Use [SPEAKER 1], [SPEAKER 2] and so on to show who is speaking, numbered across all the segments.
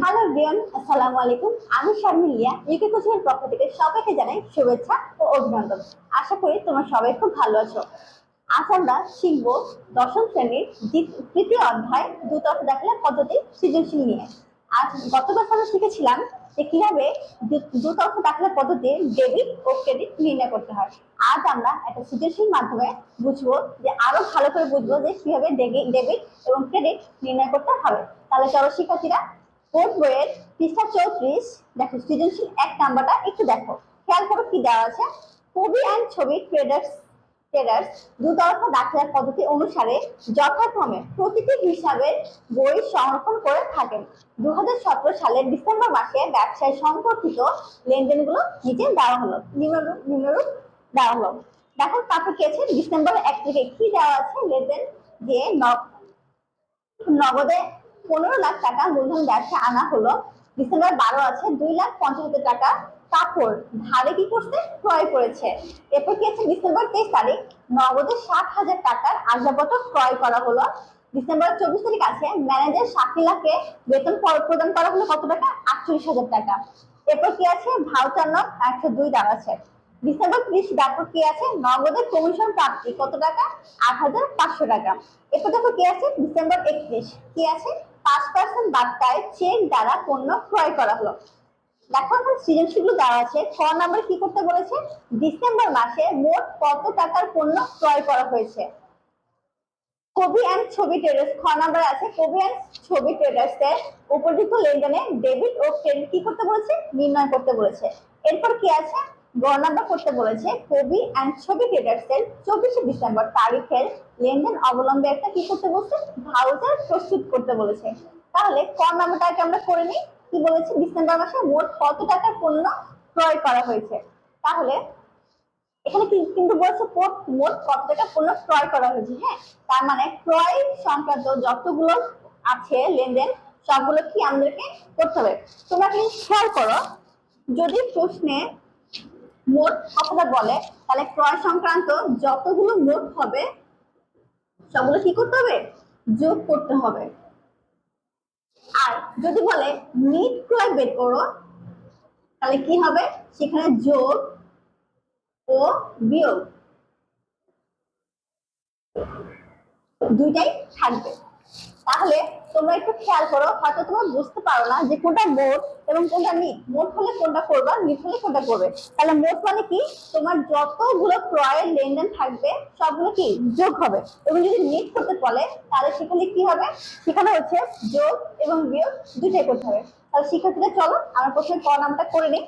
[SPEAKER 1] Hello বিয়ন আসসালামু আলাইকুম আমি শারমিন ইউকে কোচিংয়ের পক্ষ থেকে সবাইকে জানাই শুভেচ্ছা ও অভিনন্দন। আশা করি তোমরা সবাই খুব ভালো আছো। আজ আমরা শিখব দশম শ্রেণির তৃতীয় অধ্যায় দুতর্ক দেখালে পদ্ধতি সৃজনশীল নিয়ে। আজ গতবার আমরা শিখেছিলাম যে কীভাবে দু- দুতর্ক দাখলা পদ্ধতির ডেবিট ও ক্রেডিট নির্ণয় করতে হয়। আজ আমরা একটা সৃজনশীল মাধ্যমে বুঝব যে আরও ভালো করে বুঝব যে কীভাবে ডেবিট এবং ক্রেডিট নির্ণয় করতে হবে। তাহলে চলো শিক্ষার্থীরা বোর্ড বইয়ের পৃষ্ঠা চৌত্রিশ। দেখো, সৃজনশীল এক নাম্বারটা একটু দেখো। খেয়াল করো কি দেওয়া আছে? কবি অ্যান্ড ছবি ট্রেডার্স ট্রেডার্স দুতরফা দাখিলার পদ্ধতি অনুসারে যথাক্রমে প্রতিটি হিসাবের বই সংরক্ষণ করে থাকেন। দু হাজার সতেরো সালের ডিসেম্বর মাসে ব্যবসায় সম্পর্কিত লেনদেনগুলো নিচে দেওয়া হলো। নিম্নরূপ নিম্নরূপ দেওয়া হলো। দেখো তারপর কি আছে? ডিসেম্বর এক থেকে কি দেওয়া আছে লেনদেন? যে নগদে পনেরো লাখ টাকা মূলধন ব্যবসা আনা হলো। ডিসেম্বর বারো আছে, দুই লাখ পঞ্চাশ হাজার টাকা কাপড়। ধারে কি করছে? ক্রয় করেছে। এরপর কি আছে? ডিসেম্বর তেইশ তারিখ, নগদে ষাট হাজার টাকার আসবাবপত্র ক্রয় করা হলো। ডিসেম্বর চব্বিশ তারিখ আছে, ম্যানেজার শাকিলাকে বেতন প্রদান করা হলো কত টাকা? আটচল্লিশ হাজার টাকা। এরপর কি আছে? ভাউচার নোট একশো দুই দাঁড় আছে ডিসেম্বর ত্রিশ, তারপর কি আছে? নগদের কমিশন প্রাপ্তি কত টাকা? আট হাজার পাঁচশো টাকা। এরপর দেখো কি আছে? ডিসেম্বর একত্রিশ, কি আছে? পাঁচ পার্সেন্ট বার্তায় চেক দ্বারা পণ্য ক্রয় করা হলো। দেখো এখন সৃজনশীল দেওয়া আছে। কি করতে বলেছে? ডিসেম্বর মাসে মোট কত টাকার পণ্য ক্রয় করা হয়েছে? কবি অ্যান্ড ছবি ট্রেডার্স খ নাম্বার আছে। কবি অ্যান্ড ছবি ট্রেডার্স উপযুক্ত লেনদেনে ডেবিট ও ক্রেডিট কি করতে বলেছে? নির্ণয় করতে বলেছে। এরপর কি আছে? গণনা করতে বলেছে, কবি অ্যান্ড ছবি এর চব্বিশে ডিসেম্বর তারিখের লেনদেন অবলম্বে একটা কি করতে বলছে? ভাউচার প্রস্তুত করতে বলেছে। তাহলে ক নাম্বারটাকে আমরা করে নিই। কি বলেছে? ডিসেম্বর মাসে মোট কত টাকার পণ্য ক্রয় করা হয়েছে? তাহলে এখানে কিন্তু বলছে মোট কত টাকা পণ্য ক্রয় করা হয়েছে হ্যাঁ? তার মানে ক্রয় সংক্রান্ত যতগুলো আছে লেনদেন, সবগুলো কি আমাদেরকে করতে হবে? তোমরা কি খেয়াল করো, যদি প্রশ্নে মোট কথাটা বলে, তাহলে ক্রয় সংক্রান্ত যতগুলো মোট হবে, সবগুলো কি করতে হবে? যোগ করতে হবে। আর যদি বলে নিট ক্রয় বের করো, তাহলে কি হবে? সেখানে যোগ ও বিয়োগ। দুইটাই থাকবে। তাহলে তোমরা একটু খেয়াল করো, হয়তো তোমরা বুঝতে পারো না যে কোনটা মোট এবং কোনটা নিট। মোট হলে কোনটা করবা, নিট হলে কোনটা করবে? তাহলে মোট মানে কি? তোমার যতগুলো ক্রয়ের লেনদেন থাকবে, সবগুলো কি? যোগ হবে। এবং যদি নিট করতে বলে, তাহলে সেখানে কি হবে? সেখানে হচ্ছে যোগ এবং বিয়োগ দুইটাই করতে হবে। তাহলে শিক্ষার্থীরা, চলো আমরা প্রথমে ক নামটা করে নিই।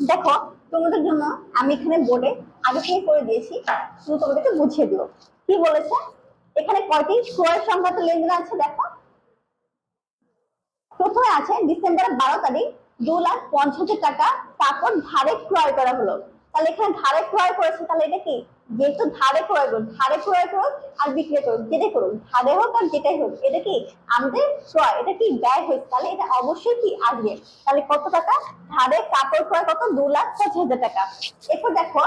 [SPEAKER 1] দেখো, তোমাদের জন্য আমি এখানে বোর্ডে আগে থেকে করে দিয়েছি, শুধু তোমাদেরকে বুঝিয়ে দিব। কি বলেছে? এখানে কয়টি ক্রয় সংক্রান্ত লেনদেন আছে দেখো? প্রথমে আছে ডিসেম্বরের বারো তারিখ, দু লাখ পঞ্চাশ হাজার টাকা কাপড় ধারে ক্রয় করা হলো। তাহলে এখানে ধারে ক্রয় করেছে, তাহলে এটা কি? যেহেতু ধারে ক্রয় করুন, ধারে ক্রয় করুক আর বিক্রি করুক যেটাই করুন, ধারে হোক আর যেটাই হোক, এটা কি? আমাদের ক্রয়, এটা কি ব্যয় হয়েছে? তাহলে এটা অবশ্যই কি আসবে? তাহলে কত টাকা? ধারে কাপড় ক্রয় কত? দু লাখ পঁচিশ হাজার টাকা। এরপর দেখো,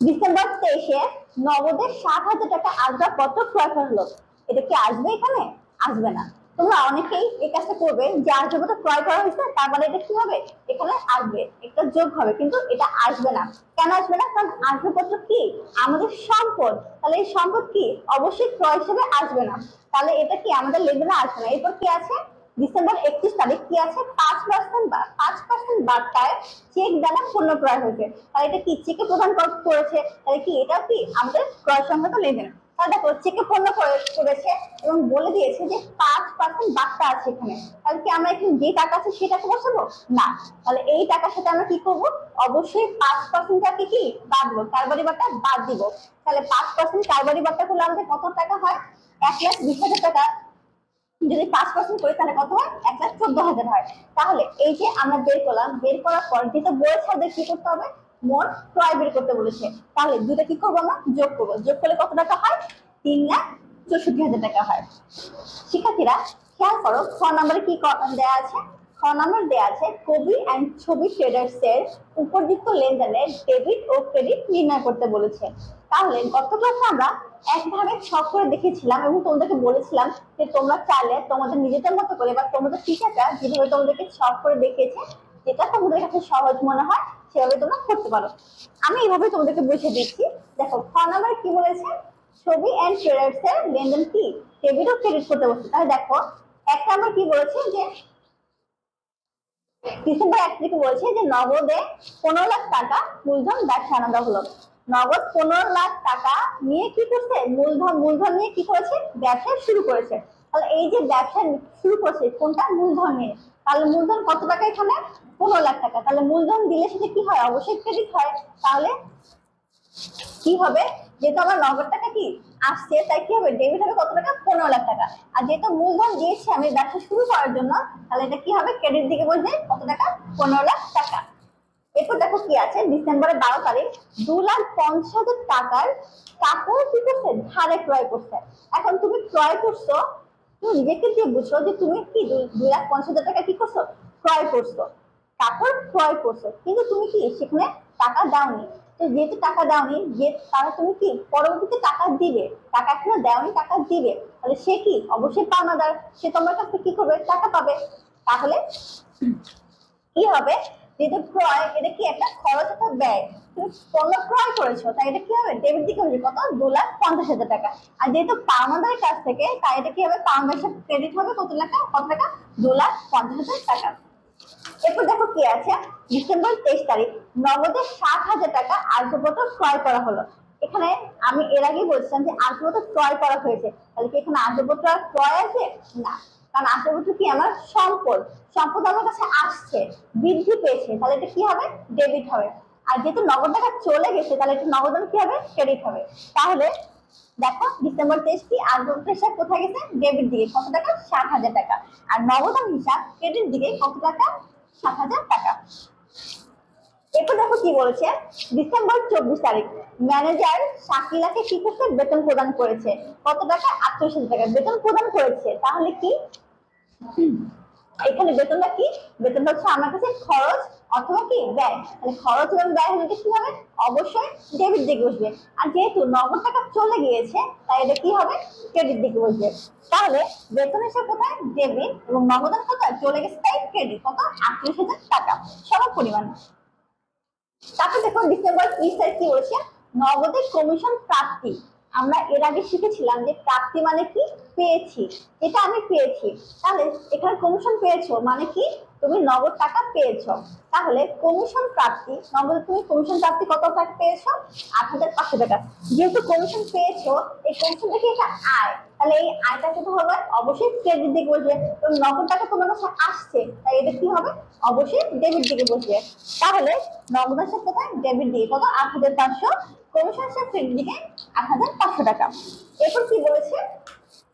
[SPEAKER 1] ডিসেম্বর তেইশে নগদে সাত হাজার টাকা আসবাবপত্র ক্রয় করা হলো। এটা কি আসবে এখানে? আসবে না। তোমরা অনেকেই এই কাজটা করবে যে আসবাবপত্র ক্রয় করা হয়েছে, তার মানে এটা কি হবে? এখানে আসবে, একটা যোগ হবে, কিন্তু এটা আসবে না। কেন আসবে না? কারণ আসবাবপত্র কি? আমাদের সম্পদ। তাহলে এই সম্পদ কি? অবশ্যই ক্রয় হিসেবে আসবে না। তাহলে এটা কি? আমাদের লেনদেনে আসবে না। এরপর কি আছে? ডিসেম্বর একত্রিশ তারিখ কি আছে? পাঁচ পার্সেন্ট বা পাঁচ পার্সেন্ট বার্তায় চেক দ্বারা পূর্ণ ক্রয় হয়েছে। তাহলে এটা কি? চেকে প্রদান কর- করেছে। তাহলে কি? এটা কি? আমাদের ক্রয় সংক্রান্ত লেনদেন তাহলে দেখো চেকে পণ্য করেছে এবং বলে দিয়েছে যে পাঁচ পার্সেন্ট বার্তা আছে এখানে। তাহলে কি আমরা এখানে যে টাকা আছে সেই টাকা বসাবো? না। তাহলে এই টাকার সাথে আমরা কি করব? অবশ্যই পাঁচ পার্সেন্টটাকে কি? বাদ দেবো। কারবারি বার্তা বাদ দিব। তাহলে পাঁচ পার্সেন্ট কারবারি বার্তা করলে আমাদের কত টাকা হয়? এক লাখ বিশ হাজার টাকা। যদি পাঁচ পার্সেন্ট করি, তাহলে কত হয়? এক লাখ চোদ্দ হাজার হয়। তাহলে এই যে আমরা বের করলাম, বের করার পর যেটা বলেছে আমাদের কি করতে হবে? মোট ক্রয় বের করতে বলেছে। তাহলে দুটা কি করব আমরা? যোগ করব। যোগ করলে কত টাকা হয়? তিন লাখ চৌষট্টি হাজার টাকা হয়। শিক্ষার্থীরা, খেয়াল করো, খ নম্বরে কি দেয়া আছে? খ নম্বর দেয়া আছে, কবি অ্যান্ড ছবি ট্রেডার্স এর উপযুক্ত লেনদেনের ডেবিট ও ক্রেডিট নির্ণয় করতে বলেছে। তাহলে গত ক্লাসে আমরা একভাবে শখ করে দেখেছিলাম এবং তোমাদেরকে বলেছিলাম যে তোমরা চাইলে তোমাদের নিজেদের মতো করে বা তোমাদের টিচারটা যেভাবে তোমাদেরকে শখ করে দেখিয়েছে, যেটা তোমাদের কাছে সহজ মনে হয় সেভাবে তোমরা করতে পারো। আমি এইভাবে তোমাদেরকে বুঝিয়ে দিচ্ছি। দেখো, খ নাম্বার কি বলেছে? ছবি অ্যান্ড ট্রেডার্স এর লেনদেন কি? ডেবিট ও ক্রেডিট করতে বলছে তাহলে দেখো, এক নাম্বার কি বলেছে যে ডিসেম্বর এক বলেছে যে, নগদে পনেরো লাখ টাকা মূলধন হলো। নগদ পনেরো লাখ টাকা নিয়ে কি করছে? মূলধন মূলধন নিয়ে কি করেছে? ব্যবসা শুরু করেছে। তাহলে এই যে ব্যবসা শুরু করেছে, কোনটা? মূলধন নিয়ে। তাহলে মূলধন কত টাকা এখানে পনেরো লাখ টাকা। তাহলে মূলধন দিলে সেটা কি হয়? অবশ্যই ক্রেডিট হয়। তাহলে কি হবে? যেহেতু আমার নগদ টাকা কি? আসছে, তাই কি হবে? ডেবিট হবে কত টাকা? পনেরো লাখ টাকা। আর যেহেতু মূলধন দিয়েছি, আমি ব্যবসা শুরু করার জন্য, তাহলে এটা কি হবে? ক্রেডিট দিকে বসবে কত টাকা? পনেরো লাখ টাকা। এরপর দেখো কি আছে? ডিসেম্বরের বারো তারিখ, দু লাখ পঞ্চাশ হাজার টাকার কাপড় কি করছে? ধারে ক্রয় করছে। এখন তুমি ক্রয় করছ, তুমি নিজেকে দিয়ে বুঝছ যে তুমি কি দু- লাখ পঞ্চাশ হাজার টাকা কি করছ? ক্রয় করছ। কাপড় ক্রয় করছ। কিন্তু তুমি কি সেখানে টাকা দাওনি? তো যেহেতু টাকা দাওনি, যে তারা তুমি কি পরবর্তীতে টাকা দিবে? টাকা এখনও দেওনি, টাকা দিবে। তাহলে সে কি? অবশ্যই পাওনাদার। সে তোমার কাছে কি করবে? টাকা পাবে। তাহলে কি হবে? যেহেতু ক্রয়, এটা কি একটা খরচ একটা ব্যয়? তুমি পণ্য ক্রয় করেছ, তাই এটা কি হবে? ডেবিট দিকে হবে কত? দু লাখ পঞ্চাশ হাজার টাকা। আর যেহেতু পাওনাদারের কাছ থেকে, তাই এটা কি হবে? পাওনাদার ক্রেডিট হবে কত টাকা? কত টাকা? দু লাখ পঞ্চাশ হাজার টাকা। এরপর দেখো কি আছে? ডিসেম্বর তেইশ তারিখ, নগদে সাত হাজার টাকা আসবাবপত্র ক্রয় করা হলো। এখানে আমি এর আগে বলছিলাম যে আসবাবপত্র ক্রয় করা হয়েছে। তাহলে কি এখানে আসবাবপত্র আর ক্রয় আছে? না। কারণ আসবাবপত্র কি আমার সম্পদ। সম্পদ আমার কাছে আসছে, বৃদ্ধি পেয়েছে। তাহলে এটা কি হবে? ডেবিট হবে। আর যেহেতু নগদ টাকা চলে গেছে, তাহলে এটা নগদ কি হবে? ক্রেডিট হবে। তাহলে দেখো ডিসেম্বর তেইশ কি? আসবাবপত্র হিসাব কোথায় গেছে? ডেবিট দিকে, কত টাকা? হাজার টাকা। আর হিসাব, ক্রেডিট দিকে, কত টাকা? সাত হাজার টাকা। এরপর দেখো কি বলেছে? ডিসেম্বর চব্বিশ তারিখ ম্যানেজার শাকিলাকে কি বেতন প্রদান করেছে। কত টাকা? আটচল্লিশ টাকা। বেতন প্রদান করেছে, তাহলে কি? এখানে বেতনটা কি? বেতনটা হচ্ছে আমার কাছে খরচ অথবা কি? ব্যয় মানে খরচ এবং ব্যয় হলে কি হবে? অবশ্যই ডেবিট দিকে বসবে। আর যেহেতু নগদ টাকা চলে গিয়েছে, তাই এটা কি হবে? ক্রেডিট দিকে বসবে। তাহলে বেতন হিসাব কোথায়? ডেবিট এবং নগদান কোথায়? চলে গেছে তাই ক্রেডিট কত? আটত্রিশ হাজার টাকা। সবার পরিমাণ। তারপর দেখুন ডিসেম্বর ত্রিশ তারিখ কি বলেছে? নগদে কমিশন প্রাপ্তি। আমরা এর আগে শিখেছিলাম যে প্রাপ্তি মানে কি? পেয়েছি। এটা আমি পেয়েছি। তাহলে এখানে কমিশন পেয়েছ মানে কি? তুমি নগদ টাকা পেয়েছ। তাহলে কমিশন প্রাপ্তি, নগদ তুমি কমিশন প্রাপ্তি কত টাকা পেয়েছ? আট হাজার পাঁচশো টাকা। যেহেতু কমিশন পেয়েছ, এই কমিশন কি একটা আয়? তাহলে এই আয়টা কত হবে? অবশ্যই ক্রেডিট দিকে বসবে। এবং নগদ টাকা তোমার কাছে আসছে, তাই এটা কি হবে? অবশ্যই ডেবিট দিকে বসবে। তাহলে নগদ আসে কোথায় ডেবিট দিকে কত? আট হাজার পাঁচশো। কমিশন আসে ক্রেডিট দিকে আট হাজার পাঁচশো টাকা। এরপর কি বলেছে?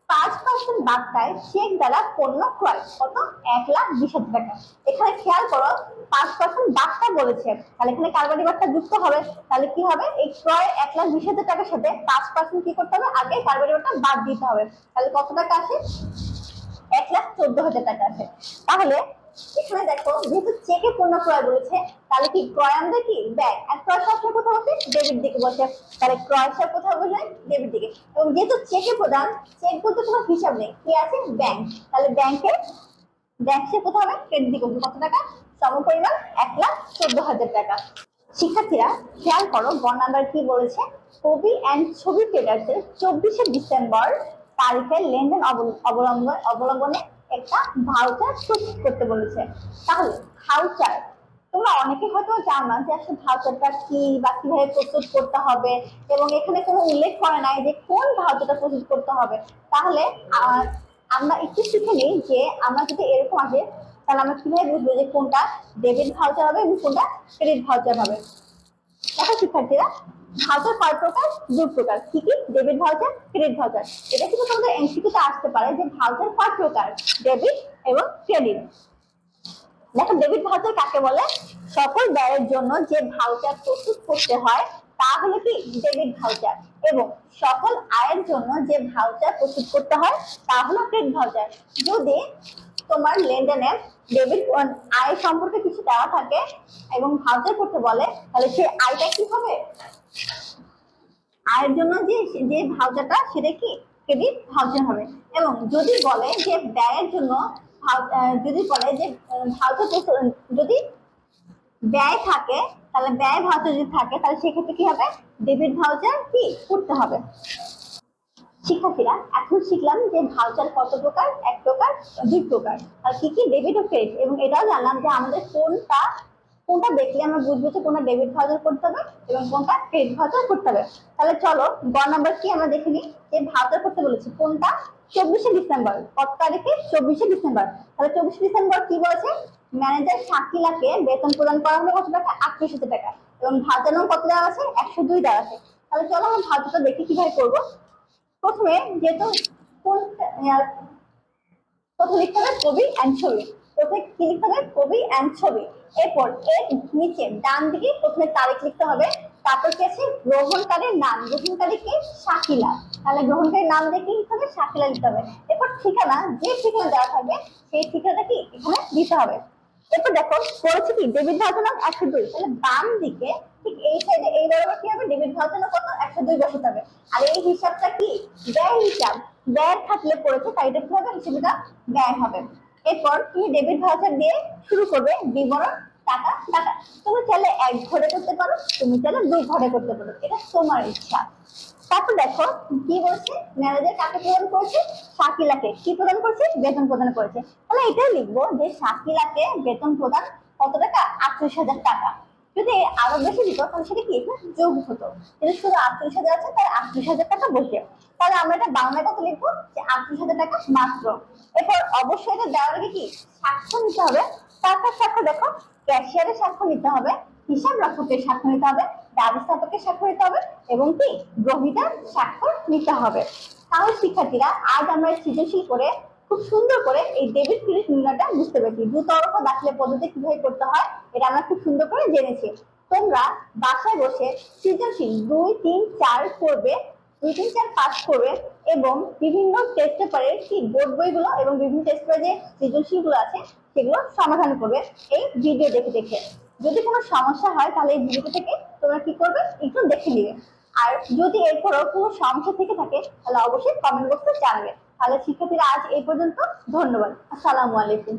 [SPEAKER 1] পাঁচ পার্সেন্ট বার্তায় চেক দ্বারা পণ্য ক্রয়। কত? এক লাখ বিশ হাজার টাকা। এখানে খেয়াল করো, পাঁচ পার্সেন্ট বার্তা বলেছে। তাহলে এখানে কারবারি বার্তা যুক্ত হবে? তাহলে কি হবে? এই ক্রয় এক লাখ বিশ হাজার টাকার সাথে পাঁচ পার্সেন্ট কি করতে হবে? আগে কারবারি বার্তা বাদ দিতে হবে। তাহলে কত টাকা আসে? এক লাখ চোদ্দ হাজার টাকা আছে তাহলে এখানে দেখো, যেহেতু চেকে পণ্য ক্রয় বলেছে, তাহলে কি ক্রয় আমাদের কি? ব্যয় আর ক্রয় সবসময় কোথাও বসে ডেবিট দিকে বসে তাহলে ক্রয় সব কোথাও বসে ডেবিট দিকে। এবং যেহেতু চেকে প্রদান, চেক বলতে কোনো হিসাব নেই। কি আছে? ব্যাংক। তাহলে ব্যাংক সে কোথাও হবে? ক্রেডিট দিকে কত টাকা? সম পরিমাণ এক লাখ চোদ্দ হাজার টাকা। শিক্ষার্থীরা খেয়াল করো গ নাম্বার কি বলেছে? কবি অ্যান্ড ছবি ট্রেডার্সের চব্বিশে ডিসেম্বর তারিখে লেনদেন অবল- অবলম্বন অবলম্বনে একটা ভাউচার প্রস্তুত করতে বলেছে। তাহলে ভাউচার তোমরা অনেকে হয়তো জানো না যে আসলে ভাউচারটা কি বা কীভাবে প্রস্তুত করতে হবে এবং এখানে কোনো উল্লেখ করে নাই যে কোন ভাউচারটা প্রস্তুত করতে হবে। তাহলে আমরা একটু শিখে নিই যে আমরা যদি এরকম আসে, তাহলে আমরা কীভাবে বুঝব যে কোনটা ডেবিট ভাউচার হবে এবং কোনটা ক্রেডিট ভাউচার হবে। দেখো শিক্ষার্থীরা ভাউচার কয় প্রকার দুই প্রকার। কি কি? Debit voucher, credit voucher. এটা কিন্তু তোমাদের এমসিকিউতে আসতে পারে যে ভাউচার কয় প্রকার, ডেবিট এবং ক্রেডিট। দেখো, ডেবিট ভাউচার কাকে বলে? সকল ব্যয়ের জন্য যে ভাউচার প্রস্তুত করতে হয়, তা হলো কি? Debit voucher. এবং সকল আয়ের জন্য যে ভাউচার প্রস্তুত করতে হয়, তা হলো ক্রেডিট ভাউচার। যদি তোমার লেনদেনে ডেবিট আয় সম্পর্কে কিছু দেওয়া থাকে এবং ভাউচার করতে বলে, তাহলে সেই আয়টা কি হবে? আয়ের জন্য যে যে ভাউচারটা সেটা কি? ক্রেডিট ভাউচার হবে। এবং যদি বলে যে ব্যয়ের জন্য যদি বলে যে ভাউচার যদি ব্যয় থাকে, তাহলে ব্যয় ভাউচার যদি থাকে, তাহলে সেক্ষেত্রে কি হবে? ডেবিট ভাউচার কি? করতে হবে। শিক্ষার্থীরা এখন শিখলাম যে ভাউচার কত প্রকার? এক প্রকার, দুই প্রকার। আর কি কি? ডেবিট ও ক্রেডিট এবং এটাও জানলাম যে আমাদের কোনটা কোনটা দেখলে আমরা বুঝব যে কোনটা ডেবিট ভাউচার করতে হবে এবং কোনটা ক্রেডিট ভাউচার করতে হবে। তাহলে চলো, গ নাম্বার কি আমরা দেখে নিই? যে ভাউচার করতে বলেছি, কোনটা? চব্বিশে ডিসেম্বর। কত তারিখে? চব্বিশে ডিসেম্বর। তাহলে চব্বিশে ডিসেম্বর কি বলেছে? ম্যানেজার শাকিলাকে বেতন প্রদান করা হলো কত টাকা? আটত্রিশ হাজার টাকা। এবং ভাউচার নাম কত দেওয়া আছে? একশো দুই দেওয়া আছে। তাহলে চলো আমরা ভাউচারটা দেখি কীভাবে করব। প্রথমে যেহেতু প্রথমে লিখতে হবে কবি অ্যান্ড ছবি। প্রথমে কি লিখতে হবে? কবি অ্যান্ড ছবি। এরপর এর নিচে ডান দিকে প্রথমে তারিখ লিখতে হবে। তারপর কি আছে? গ্রহণকারীর নাম। গ্রহণকারী কি? শাকিলা। তাহলে গ্রহণকারীর নাম কি লিখতে হবে? শাকিলা লিখতে হবে। এরপর ঠিকানা, যে ঠিকানা দেওয়া থাকবে, সেই ঠিকানাটা কি এখানে দিতে হবে। এরপর দেখো করেছে কি? ডেবিট ভাজনক একশো দুই। তাহলে বাম দিকে ঠিক এই সাইডে, এই বরাবর কি হবে? ডেবিট ভাজনক কত? একশো দুই বসাতে হবে আর এই হিসাবটা কি? ব্যয় হিসাব। ব্যয় থাকলে পড়েছে, তাই এটা হবে, হিসেবেটা ব্যয় হবে। এরপর তুমি ডেবিট ভাউচার দিয়ে শুরু করবে? বিবরণ, টাকা টাকা তুমি চাইলে এক ঘরে করতে পারো, তুমি চাইলে দুই ঘরে করতে পারো। এটা তোমার ইচ্ছা। তারপর দেখো, কি বলছে? ম্যানেজার কাকে প্রদান করেছে? শাকিলাকে। কি প্রদান করেছে? বেতন প্রদান করেছে। তাহলে এটাই লিখব যে শাকিলাকে বেতন প্রদান কত টাকা? আটত্রিশ হাজার টাকা। যদি আরও বেশি দিত, তাহলে সেটা কি? যোগ হতো। যদি শুধু আটত্রিশ হাজার আছে তার আটত্রিশ হাজার টাকা বসে। তাহলে আমরা এটা কত লিখব? যে আটত্রিশ হাজার টাকা মাত্র। এরপর অবশ্যই এটা দেওয়ার আগে কি? সাক্ষ্য নিতে হবে। তারপর সাক্ষ্য দেখো, ক্যাশিয়ারের সাক্ষ্য নিতে হবে, হিসাব রক্ষকের সাক্ষ্য নিতে হবে, ব্যবস্থাপকের সাক্ষ্য নিতে হবে, এবং কি? গ্রহিতার স্বাক্ষর নিতে হবে। তাহলে শিক্ষার্থীরা, আজ আমরা সৃজনশীল করে খুব সুন্দর করে এই ডেবিট ক্রেডিট নির্ণয়টা বুঝতে পেরেছি। দুতরফ দাখিলে পদ্ধতি কীভাবে করতে হয়, এটা আমরা খুব সুন্দর করে জেনেছি। তোমরা বাসায় বসে সৃজনশীল দুই, তিন, চার করবে, দুই, তিন, চার পাস করবে এবং বিভিন্ন টেস্ট পেপারের কি বোর্ড বইগুলো এবং বিভিন্ন টেস্ট পেপারে যে সৃজনশীলগুলো আছে, সেগুলো সমাধান করবে এই ভিডিও দেখে দেখে। যদি কোনো সমস্যা হয়, তাহলে এই ভিডিও থেকে তোমরা কি করবে, একটু দেখে নিবে। আর যদি এরপরও কোনো সমস্যা থেকে থাকে, তাহলে অবশ্যই কমেন্ট বক্সে জানাবে। তাহলে শিক্ষার্থীরা আজ এই পর্যন্ত ধন্যবাদ। আসসালামু আলাইকুম।